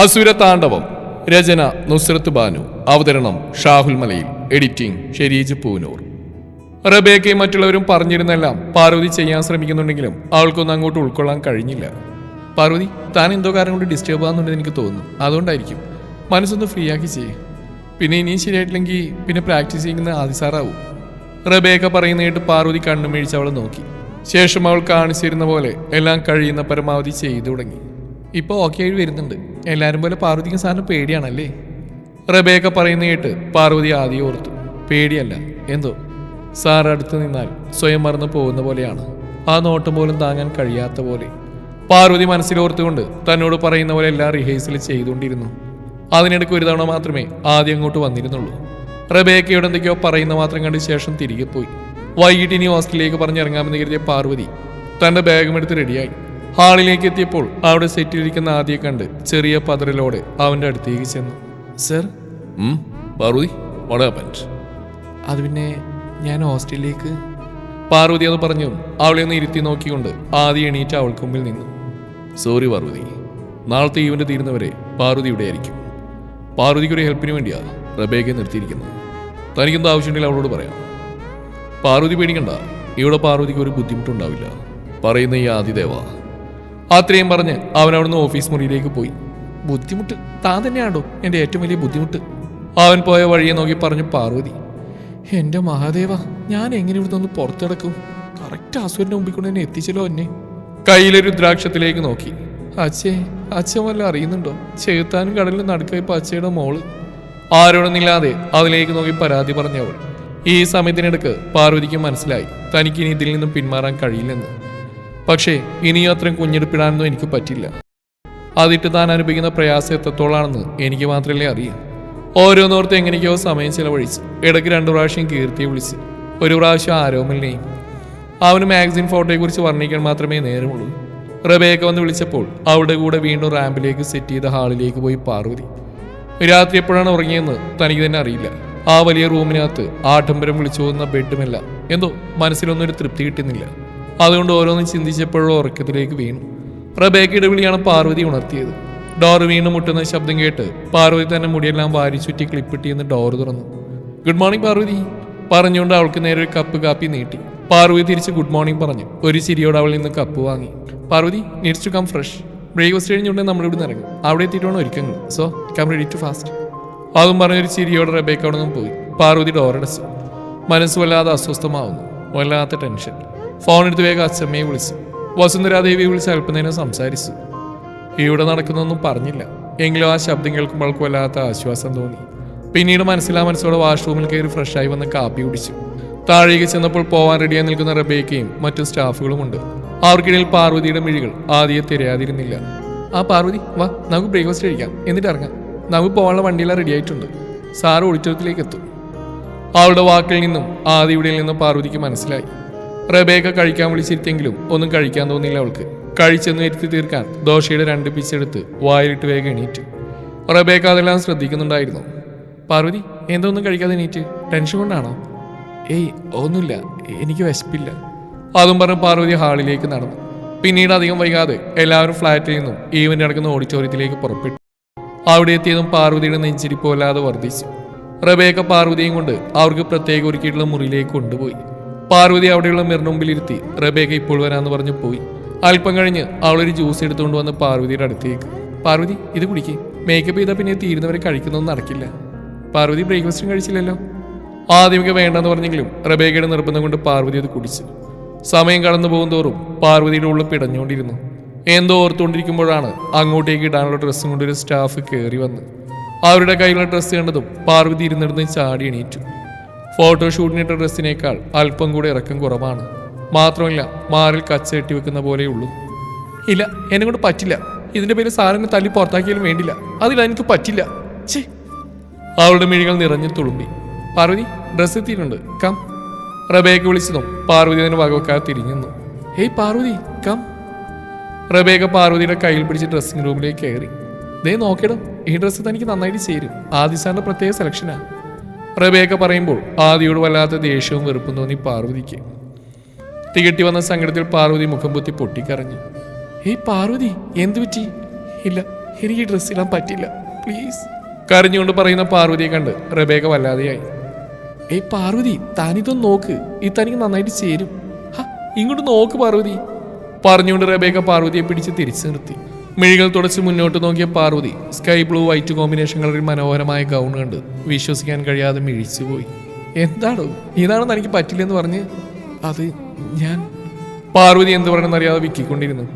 അസുര താണ്ഡവം രചന നുസ്രത്ത് ബാനു. അവതരണം ഷാഹുൽ മലയിൽ. എഡിറ്റിംഗ് ഷെരീജ് പൂനൂർ. റബേക്കയും മറ്റുള്ളവരും പറഞ്ഞിരുന്നെല്ലാം പാർവതി ചെയ്യാൻ ശ്രമിക്കുന്നുണ്ടെങ്കിലും അവൾക്കൊന്നും അങ്ങോട്ട് ഉൾക്കൊള്ളാൻ കഴിഞ്ഞില്ല. പാർവതി താൻ എന്തോ കാരണം കൊണ്ട് ഡിസ്റ്റേബ് ആകുന്നുണ്ടെന്ന് എനിക്ക് തോന്നുന്നു. അതുകൊണ്ടായിരിക്കും. മനസ്സൊന്ന് ഫ്രീ ആക്കി ചെയ്യേ. പിന്നെ ഇനിയും ശരിയായിട്ടില്ലെങ്കിൽ പിന്നെ പ്രാക്ടീസ് ചെയ്യുന്ന ആദിസാറാവും റബേക്ക പറയുന്നതായിട്ട് പാർവതി കണ്ണുമേഴിച്ച് അവളെ നോക്കി. ശേഷം അവൾ കാണിച്ചിരുന്ന പോലെ എല്ലാം കഴിയുന്ന പരമാവധി ചെയ്തു തുടങ്ങി. ഇപ്പോൾ ഓക്കെ ആയി വരുന്നുണ്ട്. എല്ലാവരും പോലെ പാർവതിക്ക് സാറിന് പേടിയാണല്ലേ? റബേക്ക പറയുന്ന കേട്ട് പാർവതി ആദ്യം ഓർത്തു. പേടിയല്ല എന്തോ? സാർ അടുത്ത് നിന്നാൽ സ്വയം മറന്നു പോകുന്ന പോലെയാണ്. ആ നോട്ടം പോലും താങ്ങാൻ കഴിയാത്ത പോലെ. പാർവതി മനസ്സിലോർത്തുകൊണ്ട് തന്നോട് പറയുന്ന പോലെ എല്ലാം റിഹേഴ്സൽ ചെയ്തുകൊണ്ടിരുന്നു. അതിനിടയ്ക്ക് ഒരു തവണ മാത്രമേ ആദ്യം അങ്ങോട്ട് വന്നിരുന്നുള്ളൂ. റബേക്കയോട് എന്തൊക്കെയോ പറയുന്ന മാത്രം കണ്ട ശേഷം തിരികെ പോയി. വൈകിട്ട് ഇനി ഹോസ്റ്റലിലേക്ക് പറഞ്ഞിറങ്ങാമെന്ന് കരുതിയ പാർവതി തന്റെ ബാഗും എടുത്ത് റെഡിയായി ഹാളിലേക്ക് എത്തിയപ്പോൾ അവിടെ സെറ്റിലിരിക്കുന്ന ആദ്യം കണ്ട് ചെറിയ പതറിലോടെ അവന്റെ അടുത്തേക്ക് ചെന്നു. സർ? പാർവതി അത് പിന്നെ ഞാൻ ഹോസ്റ്റലിലേക്ക്. പാർവതി അത് പറഞ്ഞു. അവളെ ഒന്ന് ഇരുത്തി നോക്കിക്കൊണ്ട് ആദ്യം എണീറ്റ് അവൾക്ക് മുമ്പിൽ നിന്നു. സോറി പാർവതി. നാളത്തെ ഈവന്റ് തീരുന്നവരെ പാർവതി ഇവിടെ ആയിരിക്കും. പാർവതിക്ക് ഒരു ഹെൽപ്പിന് വേണ്ടിയാണ് റബേക്കെ നിർത്തിയിരിക്കുന്നത്. തനിക്കെന്ത് ആവശ്യമുണ്ടെങ്കിൽ അവളോട് പറയാം. പാർവതി പേടിക്കണ്ട. ഇവിടെ പാർവതിക്ക് ഒരു ബുദ്ധിമുട്ടുണ്ടാവില്ല. പറയുന്ന ഈ ആദിദേവ അത്രയും പറഞ്ഞ് അവൻ അവിടുന്ന് ഓഫീസ് മുറിയിലേക്ക് പോയി. ബുദ്ധിമുട്ട് താൻ തന്നെയാണോ എന്റെ ഏറ്റവും വലിയ ബുദ്ധിമുട്ട്? അവൻ പോയ വഴിയെ നോക്കി പറഞ്ഞു പാർവതി എന്റെ മഹാദേവ ഞാൻ എങ്ങനെ ഇവിടുന്ന് ഒന്ന് പുറത്തിടക്കും കറക്റ്റ് അസുരന്റെ മുമ്പിൽ കൊണ്ട് എന്നെ എത്തിച്ചല്ലോ എന്നെ. കയ്യിലൊരു ദ്രാക്ഷത്തിലേക്ക് നോക്കി. അച്ഛേ അച്ഛൻ വല്ല അറിയുന്നുണ്ടോ? ചെകുത്താനും കടലിൽ നടുക്കയപ്പോ അച്ഛയുടെ മോൾ. ആരോടൊന്നില്ലാതെ അതിലേക്ക് നോക്കി പരാതി പറഞ്ഞവൾ. ഈ സമയത്തിനിടക്ക് പാർവതിക്ക് മനസ്സിലായി തനിക്കിനി ഇതിൽ നിന്നും പിന്മാറാൻ കഴിയില്ലെന്ന്. പക്ഷേ ഇനിയും അത്രയും കുഞ്ഞെടുപ്പിടാനൊന്നും എനിക്ക് പറ്റില്ല. അതിട്ട് താൻ അനുഭവിക്കുന്ന പ്രയാസം എത്രത്തോളാണെന്ന് എനിക്ക് മാത്രമല്ലേ അറിയൂ. ഓരോന്നോർത്ത് എങ്ങനെയൊക്കെയോ സമയം ചിലവഴിച്ച് ഇടയ്ക്ക് രണ്ടു പ്രാവശ്യം കീർത്തി വിളിച്ച്. ഒരു പ്രാവശ്യം ആരോമലിനെയും അവന് മാഗസിൻ ഫോട്ടോയെക്കുറിച്ച് വർണിക്കാൻ മാത്രമേ നേരമുള്ളൂ. റബേക്ക വന്ന് വിളിച്ചപ്പോൾ അവളുടെ കൂടെ വീണ്ടും റാമ്പിലേക്ക് സെറ്റ് ചെയ്ത ഹാളിലേക്ക് പോയി പാർവതി. രാത്രി എപ്പോഴാണ് ഉറങ്ങിയെന്ന് തനിക്ക് തന്നെ അറിയില്ല. ആ വലിയ റൂമിനകത്ത് ആഡംബരം വിളിച്ചു പോകുന്ന ബെഡുമല്ല. എന്തോ മനസ്സിലൊന്നും ഒരു തൃപ്തി കിട്ടുന്നില്ല. അതുകൊണ്ട് ഓരോന്നും ചിന്തിച്ചപ്പോഴോ ഉറക്കത്തിലേക്ക് വീണു. റബേക്കയുടെ വിളിയാണ് പാർവതി ഉണർത്തിയത്. ഡോർ വീണ്ടും മുട്ടുന്ന ശബ്ദം കേട്ട് പാർവതി തന്നെ മുടിയെല്ലാം വാരി ചുറ്റി ക്ലിപ്പിട്ടിയെന്ന് ഡോർ തുറന്നു. ഗുഡ് മോർണിംഗ് പാർവതി പറഞ്ഞുകൊണ്ട് അവൾക്ക് നേരെ ഒരു കപ്പ് കാപ്പി നീട്ടി. പാർവതി തിരിച്ച് ഗുഡ് മോർണിംഗ് പറഞ്ഞു. ഒരു ചിരിയോട് അവൾ നിന്ന് കപ്പ് വാങ്ങി. Parvathi needs to come fresh breakfast കഴിഞ്ഞുകൊണ്ട് നമ്മൾ ഇവിടെ ഇറങ്ങും. അവിടെ എത്തിയിട്ടാണ് ഒരുക്കങ്ങൾ. So come ready to fast അതും പറഞ്ഞൊരു ചിരിയോടെ റബേക്ക് അവിടെ നിന്നും പോയി. പാർവതി ഡോറടച്ചു. മനസ്സ് വല്ലാതെ അസ്വസ്ഥമാവുന്നു. വല്ലാത്ത ടെൻഷൻ. ഫോൺ എടുത്ത് വേഗം അച്ഛമ്മയെ വിളിച്ചു. വസുന്ധരാദേവിയെ വിളിച്ച് അല്പനേരം സംസാരിച്ചു. ഇവിടെ നടക്കുന്നൊന്നും പറഞ്ഞില്ല. എങ്കിലും ആ ശബ്ദം കേൾക്കുമ്പോൾ വല്ലാത്ത ആശ്വാസം തോന്നി. പിന്നീട് മനസ്സിലാ മനസ്സോടെ വാഷ്റൂമിൽ കയറി ഫ്രഷായി വന്ന് കാപ്പി കുടിച്ചു. താഴേക്ക് ചെന്നപ്പോൾ പോവാൻ റെഡിയായി നിൽക്കുന്ന റബേക്കയും മറ്റു സ്റ്റാഫുകളുമുണ്ട് അവർക്കിടയിൽ പാർവതിയുടെ മിഴികൾ ആദ്യം തിരയാതിരുന്നില്ല. ആ പാർവതി വാ നമുക്ക് ബ്രേക്ക്ഫാസ്റ്റ് കഴിക്കാം. എന്നിട്ട് ഇറങ്ങാം. നമുക്ക് പോകാനുള്ള വണ്ടിയെല്ലാം റെഡി ആയിട്ടുണ്ട്. സാറ് ഓഡിറ്റോറിയത്തിലേക്ക് എത്തും. അവളുടെ വാക്കിൽ നിന്നും ആദിയുടെ നിന്നും പാർവതിക്ക് മനസ്സിലായി. റബേക്ക കഴിക്കാൻ വിളിച്ചിരുത്തെങ്കിലും ഒന്നും കഴിക്കാൻ തോന്നിയില്ല അവൾക്ക്. കഴിച്ചെന്ന് വരുത്തി തീർക്കാൻ ദോശയുടെ രണ്ട് പിച്ചെടുത്ത് വായിലിട്ട് വേഗം എണീറ്റു. റബേക്ക അതെല്ലാം ശ്രദ്ധിക്കുന്നുണ്ടായിരുന്നു. പാർവതി എന്തൊന്നും കഴിക്കാതെ എണീറ്റ്? ടെൻഷൻ കൊണ്ടാണോ? ഏയ് ഒന്നുമില്ല. എനിക്ക് വിശപ്പില്ല. അതും പറഞ്ഞ് പാർവതി ഹാളിലേക്ക് നടന്നു. പിന്നീട് അധികം വൈകാതെ എല്ലാവരും ഫ്ലാറ്റിൽ നിന്നും ഈവന്റെ നടക്കുന്ന ഓഡിറ്റോറിയത്തിലേക്ക് പുറപ്പെട്ടു. അവിടെ എത്തിയതും പാർവതിയുടെ നെഞ്ചിരിപ്പോലാതെ വർദ്ധിച്ചു. റബേക്ക പാർവതിയും കൊണ്ട് അവർക്ക് പ്രത്യേക ഒരുക്കിയിട്ടുള്ള മുറിയിലേക്ക് കൊണ്ടുപോയി. പാർവതി അവിടെയുള്ള മിറിന് മുമ്പിലിരുത്തി റബേക്ക ഇപ്പോൾ വരാന്ന് പറഞ്ഞു പോയി. അല്പം കഴിഞ്ഞ് അവളൊരു ജ്യൂസ് എടുത്തുകൊണ്ട് വന്ന് പാർവതിയുടെ അടുത്തേക്ക്. പാർവതി ഇത് കുടിക്കേ. മേക്കപ്പ് ചെയ്താൽ പിന്നെ തീരുന്നവരെ കഴിക്കുന്നൊന്നും നടക്കില്ല. പാർവതി ബ്രേക്ക്ഫാസ്റ്റും കഴിച്ചില്ലല്ലോ. ആദ്യമൊക്കെ വേണ്ടെന്ന് പറഞ്ഞെങ്കിലും റബേക്കയുടെ നിർബന്ധം കൊണ്ട് പാർവതി അത് കുടിച്ചു. സമയം കടന്നു പോകും തോറും പാർവതിയുടെ ഉള്ളിൽ പിടഞ്ഞുകൊണ്ടിരുന്നു. എന്തോ ഓർത്തുകൊണ്ടിരിക്കുമ്പോഴാണ് അങ്ങോട്ടേക്ക് ഇടാനുള്ള ഡ്രസ്സും കൊണ്ടൊരു സ്റ്റാഫ് കയറി വന്ന്. അവരുടെ കയ്യിലുള്ള ഡ്രസ്സ് കണ്ടതും പാർവതി ഇരുന്നിടന്ന് ചാടി എണീറ്റു. ഫോട്ടോഷൂട്ടിനിട്ട ഡ്രസ്സിനേക്കാൾ അല്പം കൂടെ ഇറക്കം കുറവാണ്. മാത്രമല്ല മാറിൽ കച്ച കെട്ടി വെക്കുന്ന പോലെയുള്ളൂ ഇല്ല എന്നെ കൊണ്ട് പറ്റില്ല. ഇതിന്റെ പേര് സാറിനെ തല്ലി പുറത്താക്കിയാലും വേണ്ടില്ല. അതില്ല എനിക്ക് പറ്റില്ല. ഛേ. അവളുടെ മിഴികൾ നിറഞ്ഞു തുളുമ്പി. പാർവതി ഡ്രസ്സ് എത്തിയിട്ടുണ്ട്. കം. റബേക്ക് വിളിച്ചതും പാർവതി അതിന് വകവെക്കാതെ തിരിഞ്ഞു ഹേയ് പാർവതി കം. റബേക്ക പാർവതിയുടെ കയ്യിൽ പിടിച്ച് ഡ്രസ്സിംഗ് റൂമിലേക്ക് കയറി. ദേ നോക്കിയിടും ഈ ഡ്രസ്സ് തനിക്ക് നന്നായിട്ട് ചേരും. ആദിസാറിന്റെ പ്രത്യേക സെലക്ഷനാ റബേക്ക പറയുമ്പോൾ ആദിയോട് വല്ലാത്ത ദേഷ്യവും വെറുപ്പും തോന്നി പാർവതിക്ക്. തികട്ടി വന്ന സങ്കടത്തിൽ പാർവതി മുഖം പൊത്തി പൊട്ടിക്കരഞ്ഞു. ഏയ് പാർവതി എന്തു പറ്റി? ഇല്ല എനിക്ക് ഡ്രസ്സ് ഇടാൻ പറ്റില്ല പ്ലീസ് കരഞ്ഞുകൊണ്ട് പറയുന്ന പാർവതിയെ കണ്ട് റബേക്ക വല്ലാതെയായി. ഏയ് പാർവതി താനിതൊന്ന് നോക്ക് ഈ തനിക്ക് നന്നായിട്ട് ചേരും. ഹാ ഇങ്ങോട്ട് നോക്ക് പാർവതി. പറഞ്ഞുകൊണ്ട് റബേക്ക പാർവതിയെ പിടിച്ച് തിരിച്ചു നിർത്തി. മിഴികൾ തുടച്ച് മുന്നോട്ട് നോക്കിയ Parvathi sky blue white combination കളറിൽ മനോഹരമായ ഗൗൺ കണ്ട് വിശ്വസിക്കാൻ കഴിയാതെ മിഴിച്ചുപോയി എന്താണോ ഇതാണെന്ന് എനിക്ക് പറ്റില്ലെന്ന് പറഞ്ഞ് അത് ഞാൻ. പാർവതി എന്ത് പറയണമെന്നറിയാതെ വിക്കിക്കൊണ്ടിരുന്നു.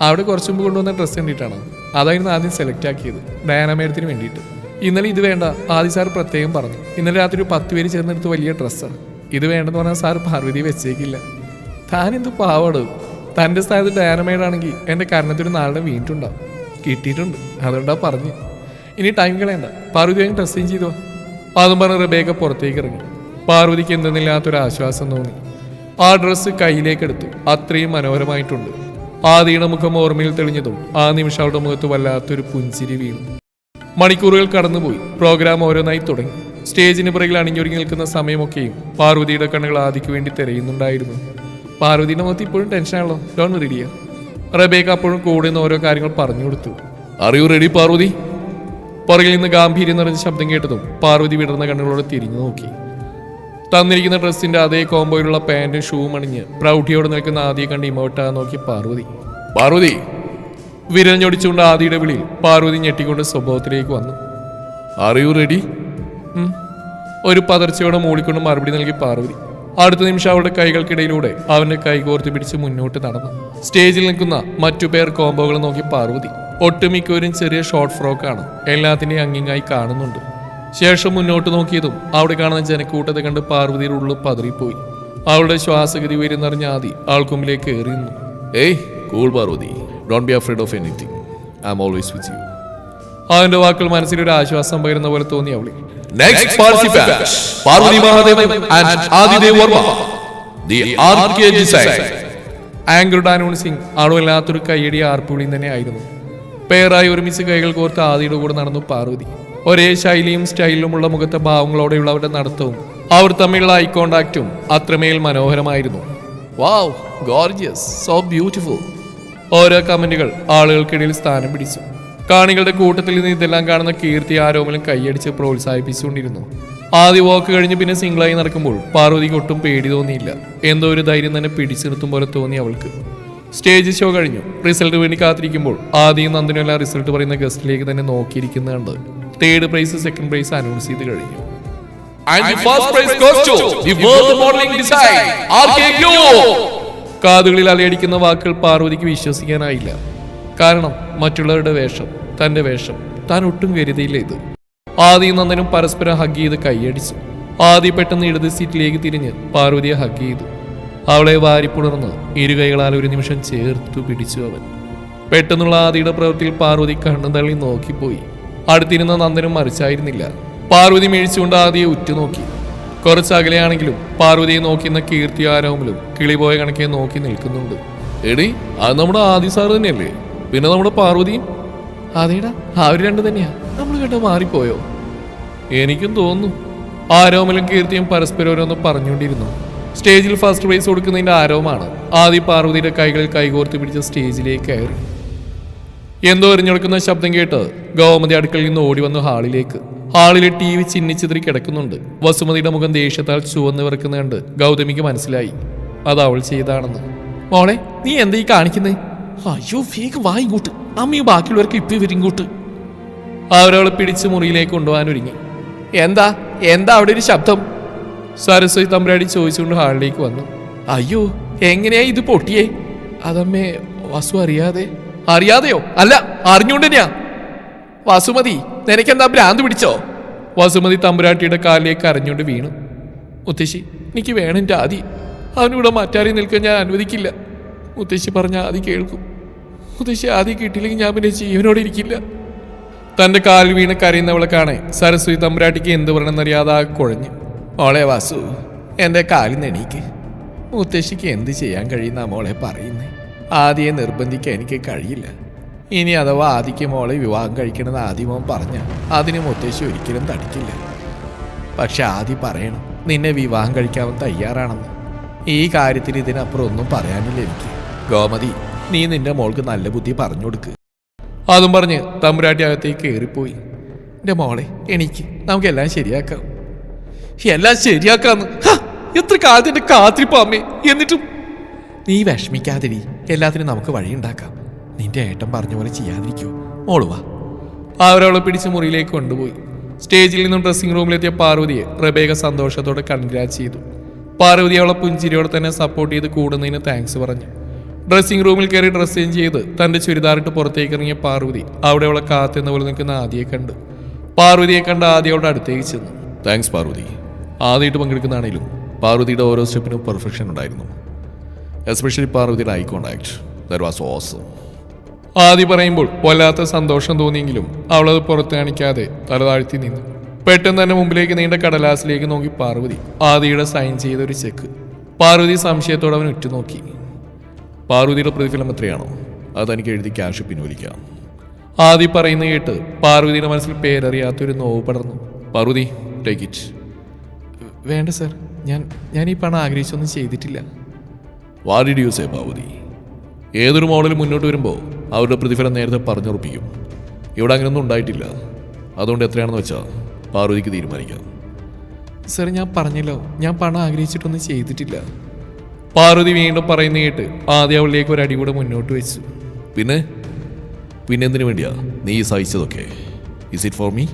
അവിടെ കുറച്ച് മുമ്പ് കൊണ്ടുവന്ന ഡ്രസ്സ് കണ്ടിട്ടാണ്. അതായിരുന്നു ആദ്യം സെലക്ട് ആക്കിയത്. ഡയാനമേരത്തിന് വേണ്ടിയിട്ട്. ഇന്നലെ ഇത് വേണ്ട ആദ്യ സാർ പ്രത്യേകം പറഞ്ഞു. ഇന്നലെ രാത്രി ഒരു പത്ത് പേര് ചേർന്നെടുത്ത് വലിയ ഡ്രസ്സാണ് ഇത് വേണ്ടെന്ന് പറഞ്ഞാൽ സാർ പാർവതി വെച്ചേക്കില്ല. താനെന്ത് പാവാട്? തന്റെ സ്ഥാനത്ത് ഡയാനമേഡാണെങ്കിൽ എന്റെ കരണത്തിന് നാളെ വീണിട്ടുണ്ടാവും. കിട്ടിയിട്ടുണ്ട്. അതുകൊണ്ടാ പറഞ്ഞു. ഇനി ടൈം കളയണ്ട. പാർവതി വേഗം ഡ്രസ് ചേഞ്ച് ചെയ്തോ. അതും പറഞ്ഞ് റബേക്ക പുറത്തേക്ക് ഇറങ്ങി. പാർവതിക്ക് എന്തെന്നില്ലാത്തൊരു ആശ്വാസം തോന്നി. ആ ഡ്രസ്സ് കയ്യിലേക്കെടുത്തു അത്രയും മനോഹരമായിട്ടുണ്ട്. ആദിയുടെ മുഖം ഓർമ്മയിൽ തെളിഞ്ഞതും ആ നിമിഷം അവളുടെ മുഖത്ത് വല്ലാത്തൊരു പുഞ്ചിരി വീണു. മണിക്കൂറുകൾ കടന്നുപോയി. പ്രോഗ്രാം ഓരോന്നായി തുടങ്ങി. സ്റ്റേജിന് പിറകിൽ അണിഞ്ഞൊരുങ്ങി നിൽക്കുന്ന സമയമൊക്കെയും പാർവതിയുടെ കണ്ണുകൾ ആദിക്ക് വേണ്ടി തിരയുന്നുണ്ടായിരുന്നു. പാർവതിയുടെ മുഖത്ത് ഇപ്പോഴും ടെൻഷനാണല്ലോ ഡോൺ റെഡിയാ റബേക്ക് അപ്പോഴും കൂടെ നിന്ന് ഓരോ കാര്യങ്ങൾ പറഞ്ഞു കൊടുത്തു. അറിയൂ റെഡി പാർവതി? പുറകിൽ നിന്ന് ഗാംഭീര്യം നിറഞ്ഞ ശബ്ദം കേട്ടതും പാർവതി വിടർന്ന കണ്ണുകളോട് തിരിഞ്ഞു നോക്കി. തന്നിരിക്കുന്ന ഡ്രസ്സിന്റെ അതേ കോമ്പോയിലുള്ള പാന്റും ഷൂവും അണിഞ്ഞ് പ്രൗഢിയോടെ നിൽക്കുന്ന ആദിയെ കണ്ട് ഇമോട്ടാ നോക്കി പാർവതി. പാർവതി! വിരൽ ഞൊടിച്ചുകൊണ്ട് ആദിയുടെ വിളിയിൽ പാർവതി ഞെട്ടിക്കൊണ്ട് സ്വഭാവത്തിലേക്ക് വന്നു. അറിയൂ റെഡി ഒരു പതർച്ചയോടെ മൂളിക്കൊണ്ട് മറുപടി നൽകി പാർവതി. അടുത്ത നിമിഷം അവളുടെ കൈകൾക്കിടയിലൂടെ അവന്റെ കൈ കോർത്ത് പിടിച്ച് മുന്നോട്ട് നടന്നു. സ്റ്റേജിൽ നിൽക്കുന്ന മറ്റു പേർ കോംബോകൾ നോക്കി പാർവതി. ഒട്ടുമിക്കവരും ചെറിയ ഷോർട്ട് ഫ്രോക്കാണ്. എല്ലാത്തിനെയും അങ്ങിങ്ങായി കാണുന്നുണ്ട്. ശേഷം മുന്നോട്ട് നോക്കിയതും അവിടെ കാണുന്ന ജനക്കൂട്ടത്തെ കണ്ട് പാർവതിയുടെ ഉള്ളിൽ പതറിപ്പോയി. അവളുടെ ശ്വാസഗതി വരുന്നറിഞ്ഞ ആദി ആൾക്കുമ്പിലേക്ക് ഏറി നിന്നു. Hey cool Parvati. Don't be afraid of anything I am always with you അവന്റെ വാക്കുകൾ മനസ്സിലൊരു ആശ്വാസം പകരുന്ന പോലെ തോന്നി അവളി. Next participant, Parvati Mahadevan and Adidev Verma. The RK design. ആങ്കറുടെ അനൗൺസിങ് ആളുമില്ലാത്തൊരു കയ്യടി ആർപ്പുവിളിയും തന്നെ ആയിരുന്നു പേരായി ഒരുമിച്ച് കൈകൾ കോർത്ത് ആദിയുടെ കൂടെ നടന്നു പാർവതി. ഒരേ ശൈലിയും സ്റ്റൈലിലുമുള്ള മുഖത്തെ ഭാവങ്ങളോടെയുള്ള അവരുടെ നടത്തവും അവർ തമ്മിലുള്ള ഐ കോണ്ടാക്റ്റും അത്രമേൽ മനോഹരമായിരുന്നു. വാവ് ഗോർജിയസ് സോ ബ്യൂട്ടിഫുൾ ഓരോ കമന്റുകൾ ആളുകൾക്കിടയിൽ സ്ഥാനം പിടിച്ചു. കാണികളുടെ കൂട്ടത്തിൽ നിന്ന് ഇതെല്ലാം കാണുന്ന കീർത്തി ആരോമലും കൈയടിച്ച് പ്രോത്സാഹിപ്പിച്ചുകൊണ്ടിരുന്നു. ആദ്യ വാക്ക് കഴിഞ്ഞ് പിന്നെ സിംഗിളായി നടക്കുമ്പോൾ പാർവതിക്ക് ഒട്ടും പേടി തോന്നിയില്ല. എന്തോ ഒരു ധൈര്യം തന്നെ പിടിച്ചു നിർത്തും പോലെ തോന്നി അവൾക്ക്. സ്റ്റേജ് ഷോ കഴിഞ്ഞു. റിസൾട്ട് വേണ്ടി കാത്തിരിക്കുമ്പോൾ ആദ്യം നന്ദിനെല്ലാം റിസൾട്ട് പറയുന്ന ഗസ്റ്റിലേക്ക് തന്നെ നോക്കിയിരിക്കുന്ന നോക്കിയിരിക്കുന്നുണ്ട് third prize second prize announce ചെയ്ത് കഴിഞ്ഞു. കാതുകളിൽ അലയടിക്കുന്ന വാക്കുകൾ പാർവതിക്ക് വിശ്വസിക്കാനായില്ല. കാരണം മറ്റുള്ളവരുടെ വേഷം തന്റെ വേഷം താൻ ഒട്ടും കരുതിയില്ല ഇത്. ആദി നന്ദനും പരസ്പരം ഹഗ് ചെയ്ത് കൈയടിച്ചു. ആദി പെട്ടെന്ന് ഇടത് സീറ്റിലേക്ക് തിരിഞ്ഞ് പാർവതിയെ ഹഗ് ചെയ്തു. അവളെ വാരിപ്പുണർന്ന് ഇരുകൈകളാൽ ഒരു നിമിഷം ചേർത്തു പിടിച്ചു അവൻ. പെട്ടെന്നുള്ള ആദിയുടെ പ്രവൃത്തിയിൽ പാർവതി കണ്ണു തള്ളി നോക്കിപ്പോയി. അടുത്തിരുന്ന നന്ദനും മറിച്ചായിരുന്നില്ല. പാർവതി മേഴിച്ചുകൊണ്ട് ആദിയെ ഉറ്റുനോക്കി. കുറച്ച് അകലെയാണെങ്കിലും പാർവതിയെ നോക്കുന്ന കീർത്തി ആരോമിലും കിളിപോയ കണക്കെ നോക്കി നിൽക്കുന്നുണ്ട്. എടി അത് നമ്മുടെ ആദി സാറ് തന്നെയല്ലേ? പിന്നെ നമ്മുടെ പാർവതിയും? അതേടാ അവർ രണ്ടു തന്നെയാ. നമ്മൾ കേട്ടോ മാറിപ്പോയോ? എനിക്കും തോന്നുന്നു. ആരോമലും കീർത്തിയും പരസ്പരം ഓരോന്ന് പറഞ്ഞുകൊണ്ടിരുന്നു. സ്റ്റേജിൽ ഫസ്റ്റ് പ്രൈസ് കൊടുക്കുന്നതിന്റെ ആരോമാണ് ആദി പാർവതിയുടെ കൈകളിൽ കൈകോർത്ത് പിടിച്ച സ്റ്റേജിലേക്ക് കയറി. എന്തോ എറിഞ്ഞെടുക്കുന്ന ശബ്ദം കേട്ട് ഗോമതി അടുക്കളയിൽ നിന്ന് ഓടി വന്നു ഹാളിലേക്ക്. ഹാളിലെ ടി വി ചിന്നിച്ചിതിരി കിടക്കുന്നുണ്ട്. വസുമതിയുടെ മുഖം ദേഷ്യത്താൽ ചുവന്ന് വിറക്കുന്ന കണ്ട് ഗൗതമിക്ക് മനസ്സിലായി. അത് അവൾ ചെയ്താണെന്ന്. മോളെ നീ എന്താ ഈ കാണിക്കുന്നേ? അയ്യോ വേഗം വാ ഇങ്ങോട്ട് അമ്മയും ബാക്കിയുള്ളവർക്ക് ഇപ്പൊ ഇവരിങ്ങോട്ട് അവരവളെ പിടിച്ച് മുറിയിലേക്ക് കൊണ്ടുപോകാൻ ഒരുങ്ങി എന്താ? എന്താ അവിടെ ഒരു ശബ്ദം? സരസ്വതി തമ്പുരാടി ചോദിച്ചുകൊണ്ട് ഹാളിലേക്ക് വന്നു. അയ്യോ എങ്ങനെയാ ഇത് പൊട്ടിയേ? അതമ്മേ വസു അറിയാതെ? അറിയാതെയോ? അല്ല അറിഞ്ഞുകൊണ്ട് തന്നെയാ വസുമതി നിനക്കെന്താ ഭ്രാന്ത് പിടിച്ചോ? വസുമതി തമ്പുരാട്ടിയുടെ കാലിലേക്ക് അറിഞ്ഞുകൊണ്ട് വീണു. മുത്തശ്ശി എനിക്ക് വേണം ആദി അവനിവിടെ മറ്റാരെയും നിൽക്കാൻ ഞാൻ അനുവദിക്കില്ല. മുത്തശ്ശി പറഞ്ഞ ആദ്യം കേൾക്കും. മുത്തശ്ശി ആദ്യം കിട്ടിയില്ലെങ്കിൽ ഞാൻ പിന്നെ ജീവനോടെ ഇരിക്കില്ല. തന്റെ കാൽ വീണ് കരയുന്നവളെ കാണേ സരസ്വതി തമ്പുരാട്ടിക്ക് എന്ത് പറയണമെന്നറിയാതെ കുഴഞ്ഞു. മോളെ വാസു എന്റെ കാലിൽ എണീക്ക്. മുത്തശ്ശിക്ക് എന്ത് ചെയ്യാൻ കഴിയുന്ന മോളെ പറയുന്നേ. ആദിയെ നിർബന്ധിക്കാൻ എനിക്ക് കഴിയില്ല. ഇനി അഥവാ ആദിക്ക് മോളെ വിവാഹം കഴിക്കണമെന്ന് ആദ്യമോൻ പറഞ്ഞ അതിന് മുത്തശ്ശി ഒരിക്കലും തടിക്കില്ല. പക്ഷെ ആദ്യം പറയണം നിന്നെ വിവാഹം കഴിക്കാൻ തയ്യാറാണെന്ന്. ഈ കാര്യത്തിൽ ഇതിനപ്പുറം ഒന്നും പറയാനില്ല എനിക്ക്. ഗോമതി നീ നിന്റെ മോൾക്ക് നല്ല ബുദ്ധി പറഞ്ഞു കൊടുക്ക്. അതും പറഞ്ഞ് തമ്പുരാട്ടി അകത്തേക്ക് കയറിപ്പോയി എന്റെ മോളെ എനിക്ക് നമുക്കെല്ലാം ശരിയാക്കാം. എല്ലാം ശരിയാക്കാന്ന്. എത്ര കാത്തിരിപ്പ് അമ്മേ? എന്നിട്ടും നീ വിഷമിക്കാതിരി. എല്ലാത്തിനും നമുക്ക് വഴിയുണ്ടാക്കാം നിന്റെ ഏട്ടൻ പറഞ്ഞ പോലെ ചെയ്യാതിരിക്കോ. മോൾ വാ. അവരവളെ പിടിച്ച് മുറിയിലേക്ക് കൊണ്ടുപോയി. സ്റ്റേജിൽ നിന്നും ഡ്രസ്സിംഗ് റൂമിലെത്തിയ പാർവതിയെ റബേക സന്തോഷത്തോടെ കൺഗ്രാറ്റ് ചെയ്തു. പാർവതി അവളെ പുഞ്ചിരിയോടെ തന്നെ സപ്പോർട്ട് ചെയ്ത് കൂടുന്നതിന് താങ്ക്സ് പറഞ്ഞു. ഡ്രസ്സിംഗ് റൂമിൽ കയറി ഡ്രസ് ചേഞ്ച് ചെയ്ത് തന്റെ ചുരിദാറിട്ട് പുറത്തേക്ക് ഇറങ്ങിയ പാർവതി അവിടെ അവളെ കാത്തെന്ന പോലെ നിൽക്കുന്ന ആദ്യയെ കണ്ടു പാർവതിയെ കണ്ട ആദ്യ അവളുടെ അടുത്തേക്ക് ചെന്നു. താങ്ക്സ് പാർവതി. ആദ്യമായിട്ട് പങ്കെടുക്കുന്നതാണെങ്കിലും പാർവതിയുടെ ഓരോ സ്റ്റെപ്പിനും പെർഫെക്ഷൻ ഉണ്ടായിരുന്നു. എസ്പെഷ്യലി പാർവതിയുടെ eye contact that was awesome Adi പറയുമ്പോൾ വല്ലാത്ത സന്തോഷം തോന്നിയെങ്കിലും അവളത് പുറത്ത് കാണിക്കാതെ തല താഴ്ത്തി നിന്നു. പെട്ടെന്ന് തന്നെ മുമ്പിലേക്ക് നീണ്ട കടലാസിലേക്ക് നോക്കി പാർവതി ആദിയുടെ സൈൻ ചെയ്ത ഒരു ചെക്ക് പാർവതി സംശയത്തോടെ അവൻ ഉറ്റുനോക്കി. പാർവതിയുടെ പ്രതിഫലം എത്രയാണോ അത് തനിക്ക് എഴുതി ക്യാഷ് പിൻവലിക്കാം. ആദ്യം പറയുന്ന കേട്ട് പാർവതിയുടെ മനസ്സിൽ പേരറിയാത്തൊരു നോവ് പടർന്നു. പാർവതി ടേക്ക് ഇറ്റ് വേണ്ട സർ ഞാൻ ഞാൻ ഈ പണം ആഗ്രഹിച്ചൊന്നും ചെയ്തിട്ടില്ല. What you say Parvathi? ഏതൊരു മോഡൽ മുന്നോട്ട് വരുമ്പോൾ അവരുടെ പ്രതിഫലം നേരത്തെ പറഞ്ഞുറപ്പിക്കും. ഇവിടെ അങ്ങനെയൊന്നും ഉണ്ടായിട്ടില്ല. അതുകൊണ്ട് എത്രയാണെന്ന് വെച്ചാൽ പാർവതിക്ക് തീരുമാനിക്കാം. സർ ഞാൻ പറഞ്ഞല്ലോ. ഞാൻ പണം ആഗ്രഹിച്ചിട്ടൊന്നും ചെയ്തിട്ടില്ല. പാർവതി വീണ്ടും പറയുന്ന കേട്ട് ആദ്യ അവളിലേക്ക് ഒരു അടി കൂടെ മുന്നോട്ട് വെച്ചു. പിന്നെ? പിന്നെ എന്തിനു വേണ്ടിയാ നീ സഹിച്ചതൊക്കെ? ഇസ് ഇറ്റ് ഫോർ മീ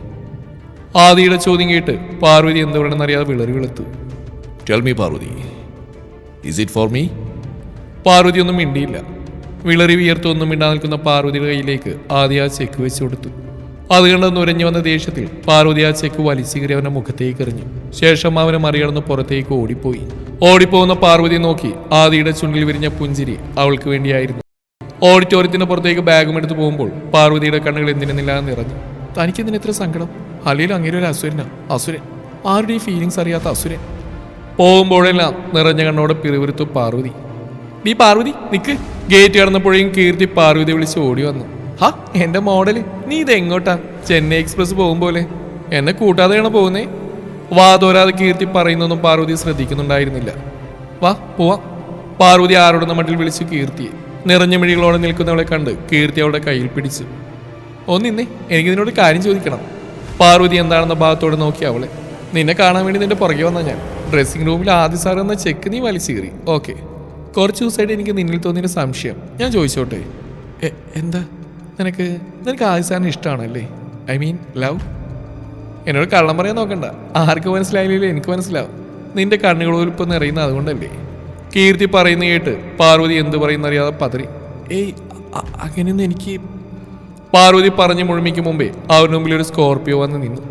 ആദിയുടെ ചോദ്യം കേട്ട് പാർവതി എന്തുകൊണ്ടെന്നറിയാതെ വിളറി വിളത്തു. Tell me Parvathi. Is it for me Parvathi ഒന്നും മിണ്ടിയില്ല. വിളറി വിയർത്തൊന്നും മിണ്ടാ നിൽക്കുന്ന പാർവതിയുടെ കയ്യിലേക്ക് ആദ്യ ആ ചെക്ക് വെച്ചു കൊടുത്തു. അത് കണ്ട് നുരഞ്ഞു വന്ന ദേഷ്യത്തിൽ പാർവതി ആ ചെക്ക് വലിച്ചു കയറി അവന്റെ മുഖത്തേക്ക് എറിഞ്ഞു. ശേഷം അവനെ മറികടന്ന് പുറത്തേക്ക് ഓടിപ്പോയി. ഓടിപ്പോകുന്ന പാർവതി നോക്കി ആദിയുടെ ചുണ്ടിൽ വിരിഞ്ഞ പുഞ്ചിരി അവൾക്ക് വേണ്ടിയായിരുന്നു. ഓഡിറ്റോറിയത്തിന് പുറത്തേക്ക് ബാഗും എടുത്തു പോകുമ്പോൾ പാർവതിയുടെ കണ്ണുകൾ എന്തിനെന്നില്ലാതെ നിറഞ്ഞു. തനിക്ക് എന്തിന് ഇത്ര സങ്കടം? അല്ലെങ്കിൽ അങ്ങനെ ഒരു അസുരനാ. അസുരൻ. ആരുടെ ഈ ഫീലിങ്സ് അറിയാത്ത അസുരൻ? പോകുമ്പോഴെല്ലാം നിറഞ്ഞ കണ്ണോടെ പിറുവിരുത്തു പാർവതി. നീ പാർവതി നിക്ക്. ഗേറ്റ് കടന്നപ്പോഴേക്കും കീർത്തി പാർവതി വിളിച്ച് ഓടി വന്നു. ഹാ എന്റെ മോഡൽ. നീ ഇത് എങ്ങോട്ടാ ചെന്നൈ എക്സ്പ്രസ് പോകുമ്പോലെ. എന്നെ കൂട്ടാതെയാണ് പോകുന്നേ? വാ തോരാതെ കീർത്തി പറയുന്നൊന്നും പാർവതി ശ്രദ്ധിക്കുന്നുണ്ടായിരുന്നില്ല. വാ പോവാം. പാർവതി ആരോടുന്ന മട്ടിൽ വിളിച്ചു കീർത്തിയെ നിറഞ്ഞ മിഴികളോടെ നിൽക്കുന്നവളെ കണ്ട് കീർത്തി അവളുടെ കയ്യിൽ പിടിച്ചു. ഒന്നിന്നേ എനിക്ക് നിന്നോട് കാര്യം ചോദിക്കണം. പാർവതി എന്താണെന്ന ഭാഗത്തോടെ നോക്കി അവളെ. നിന്നെ കാണാൻ വേണ്ടി നിന്റെ പുറകെ വന്ന ഞാൻ. ഡ്രസ്സിംഗ് റൂമിൽ ആദ്യ സാർ എന്ന ചെക്ക് നീ വലിച്ചു കീറി ഓക്കെ. കുറച്ച് ദിവസമായിട്ട് എനിക്ക് നിന്നിൽ തോന്നിയൊരു സംശയം. ഞാൻ ചോദിച്ചോട്ടെ? എന്താ? നിനക്ക് നിനക്ക് ആദ്യ സാറിന് ഇഷ്ടമാണല്ലേ? I mean love? എന്നോട് കള്ളം പറയാൻ നോക്കണ്ട. ആർക്ക് മനസ്സിലായില്ലേ എനിക്ക് മനസ്സിലാവും. നിന്റെ കണ്ണുകളൊലിപ്പം നിറയുന്ന അതുകൊണ്ടല്ലേ? കീർത്തി പറയുന്ന കേട്ട് പാർവതി എന്ത് പറയുന്ന അറിയാതെ പതറി. ഏയ് അങ്ങനെയൊന്നും എനിക്ക് പാർവതി പറഞ്ഞു മുഴുമിക്ക് മുമ്പേ അവരുടെ മുമ്പിൽ ഒരു സ്കോർപ്പിയോ വന്ന് നിന്നു.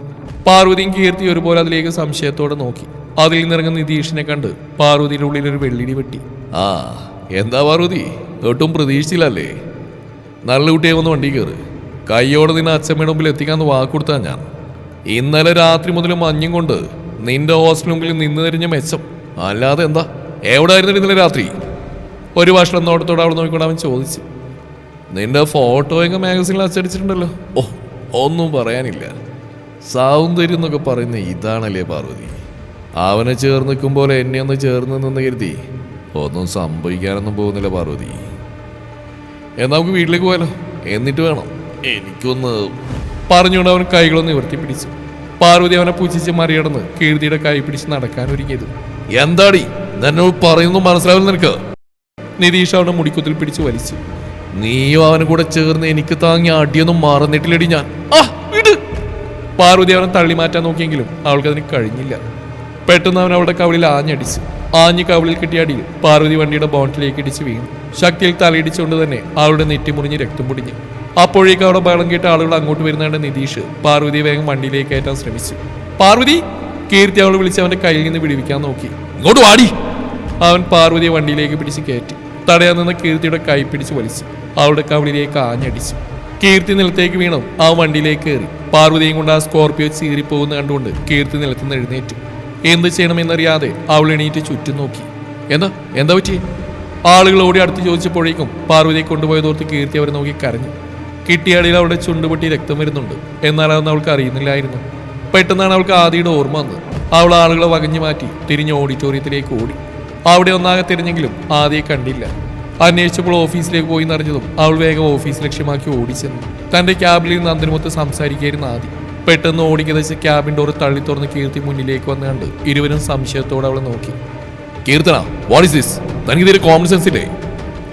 പാർവതിയും കീർത്തി ഒരുപോലെ അതിലേക്ക് സംശയത്തോടെ നോക്കി. അതിൽ നിന്നിറങ്ങുന്ന നിതീഷിനെ കണ്ട് പാർവതിയുടെ ഉള്ളിൽ ഒരു വെള്ളിടി വെട്ടി. ആ എന്താ പാർവതി? ഒട്ടും പ്രതീക്ഷിച്ചില്ലല്ലേ? നല്ല കുട്ടിയെ വന്ന് വണ്ടി കയറ്. കയ്യോടെ നിന്നെ അച്ഛമ്മയുടെ മുമ്പിൽ എത്തിക്കാന്ന് വാക്കുകൊടുത്താ ഞാൻ. ഇന്നലെ രാത്രി മുതൽ മഞ്ഞും കൊണ്ട് നിന്റെ ഹോസ്റ്റൽ മുമ്പിൽ നിന്ന് തിരിഞ്ഞ മെച്ചം. അല്ലാതെ എന്താ? എവിടെ ആയിരുന്നു ഇന്നലെ രാത്രി? ഒരു ഭക്ഷണം നോട്ടത്തോടെ അവിടെ നോക്കിക്കൊണ്ട് അവൻ ചോദിച്ചു. നിന്റെ ഫോട്ടോ ഫോട്ടോയൊക്കെ മാഗസിനിൽ അച്ചടിച്ചിട്ടുണ്ടല്ലോ. ഓ ഒന്നും പറയാനില്ല. സൗന്ദര്യം എന്നൊക്കെ പറയുന്ന ഇതാണല്ലേ പാർവതി. അവനെ ചേർന്ന് നിൽക്കും പോലെ എന്നെ ഒന്ന് ചേർന്ന് നിന്ന് കരുതി. ഒന്നും സംഭവിക്കാനൊന്നും പോകുന്നില്ല പാർവതി. എന്നാ നമുക്ക് വീട്ടിലേക്ക് പോയാലോ? എന്നിട്ട് വേണം. എനിക്കൊന്ന് പറഞ്ഞുകൊണ്ട് അവൻ കൈകളൊന്ന് നിവർത്തി പിടിച്ചു. പാർവതി അവനെ പൂജിച്ച് മറികടന്ന് കീർത്തിയുടെ കൈ പിടിച്ച് നടക്കാൻ ഒരുങ്ങിയത്. എന്താടി? എന്നോട് പറയുന്നു മനസ്സിലാവില്ല നിനക്ക്. നിതീഷ് അവനെ മുടിക്കുത്തിൽ പിടിച്ച് വലിച്ചു. നീയോ അവനും കൂടെ ചേർന്ന് എനിക്ക് താങ്ങി അടിയൊന്നും മറന്നിട്ടില്ലടി ഞാൻ. പാർവതി അവനെ തള്ളി മാറ്റാൻ നോക്കിയെങ്കിലും അവൾക്ക് അവൾക്കതിന് കഴിഞ്ഞില്ല. പെട്ടെന്ന് അവൻ അവളുടെ കവളിൽ ആഞ്ഞടിച്ചു. ആഞ്ഞ് കവളിൽ കിട്ടിയ അടിയിൽ പാർവതി വണ്ടിയുടെ ബോണ്ടിലേക്ക് ഇടിച്ച് വീണു. ശക്തിയിൽ തലയിടിച്ചുകൊണ്ട് തന്നെ അവളുടെ നെറ്റി മുറിഞ്ഞ് രക്തം പൊടിഞ്ഞു. അപ്പോഴേക്കും അവിടെ ബഹളം കേട്ട ആളുകൾ അങ്ങോട്ട് വരുന്നതാണ് നിതീഷ്. പാർവതി വേഗം വണ്ടിയിലേക്ക് കയറ്റാൻ ശ്രമിച്ചു. പാർവതി കീർത്തി അവൾ വിളിച്ച് അവന്റെ കയ്യിൽ നിന്ന് പിടിവിക്കാൻ നോക്കി. ഇങ്ങോട്ട് വാടി. അവൻ പാർവതിയെ വണ്ടിയിലേക്ക് പിടിച്ച് കയറ്റി. തടയാൻ നിന്ന് കീർത്തിയുടെ കൈ പിടിച്ച് വലിച്ചു. അവളുടെ കവിളിലേക്ക് ആഞ്ഞടിച്ചു. കീർത്തി നിലത്തേക്ക് വീണു. ആ വണ്ടിയിലേക്ക് കയറി. പാർവതിയും കൊണ്ട് ആ സ്കോർപ്പിയോ ചീറിപ്പോകുന്ന കണ്ടുകൊണ്ട് കീർത്തി നിലത്ത് നിന്ന് എഴുന്നേറ്റു. എന്ത് ചെയ്യണമെന്നറിയാതെ അവൾ എണീറ്റ് ചുറ്റും നോക്കി. എന്താ? എന്താ പറ്റി ആളുകൾ ഓടി അടുത്ത് ചോദിച്ചപ്പോഴേക്കും പാർവതിയെ കൊണ്ടുപോയതോർത്ത് കീർത്തി അവരെ നോക്കി കരഞ്ഞു. കിട്ടിയാടിയിൽ അവളുടെ ചുണ്ടുപൊട്ടി രക്തം വരുന്നുണ്ട്. എന്നാൽ അതൊന്നും അവൾക്ക് അറിയുന്നില്ലായിരുന്നു. പെട്ടെന്നാണ് അവൾക്ക് ആദിയുടെ ഓർമ്മ വന്നത്. അവൾ ആളുകളെ വകഞ്ഞു മാറ്റി തിരിഞ്ഞ് ഓഡിറ്റോറിയത്തിലേക്ക് ഓടി. അവിടെ ഒന്നാകെ തിരിഞ്ഞെങ്കിലും ആദിയെ കണ്ടില്ല. അന്വേഷിച്ചപ്പോൾ ഓഫീസിലേക്ക് പോയി നിറഞ്ഞതും അവൾ വേഗം ഓഫീസ് ലക്ഷ്യമാക്കി ഓടിച്ചെന്നു. തന്റെ ക്യാബിൽ നന്ദനമൊത്ത് സംസാരിക്കുകയായിരുന്നു ആദി. പെട്ടെന്ന് ഓടിക്കതച്ച് ക്യാബിൻ ഡോർ തള്ളി തുറന്ന് കീർത്തി മുന്നിലേക്ക് വന്ന് കണ്ട് ഇരുവരും സംശയത്തോടെ അവളെ നോക്കി. കീർത്തന വാട്ട് ഇസ് ദിസ് തനിക്ക് തീരെ കോമൺ സെൻസ് ഇല്ലേ?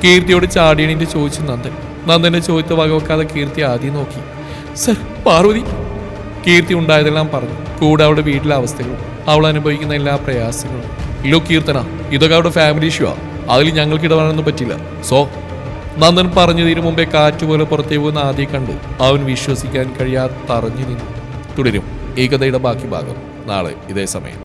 കീർത്തിയോട് ചാടിയണിന്റെ ചോദിച്ചു നന്ദൻ. നന്ദന്റെ വക വകവെക്കാതെ കീർത്തി ആദ്യം നോക്കി. സർ പാർവതി. കീർത്തി ഉണ്ടായതെല്ലാം പറഞ്ഞു. കൂടെ അവളുടെ വീട്ടിലെ അവസ്ഥകളും അവൾ അനുഭവിക്കുന്ന എല്ലാ പ്രയാസങ്ങളും. ഇല്ലോ കീർത്തന ഇതൊക്കെ അവിടെ ഫാമിലി ഇഷ്യൂ ആ. അതിൽ ഞങ്ങൾക്ക് ഇടപെടാനൊന്നും പറ്റില്ല. സോ നന്ദൻ പറഞ്ഞതിനു മുമ്പേ കാറ്റുപോലെ പുറത്തേ പോകുന്ന ആദ്യം കണ്ട് അവൻ വിശ്വസിക്കാൻ കഴിയാതെ തറഞ്ഞു നിന്നു. തുടരും. ഈ കഥയുടെ ബാക്കി ഭാഗം നാളെ ഇതേ സമയം.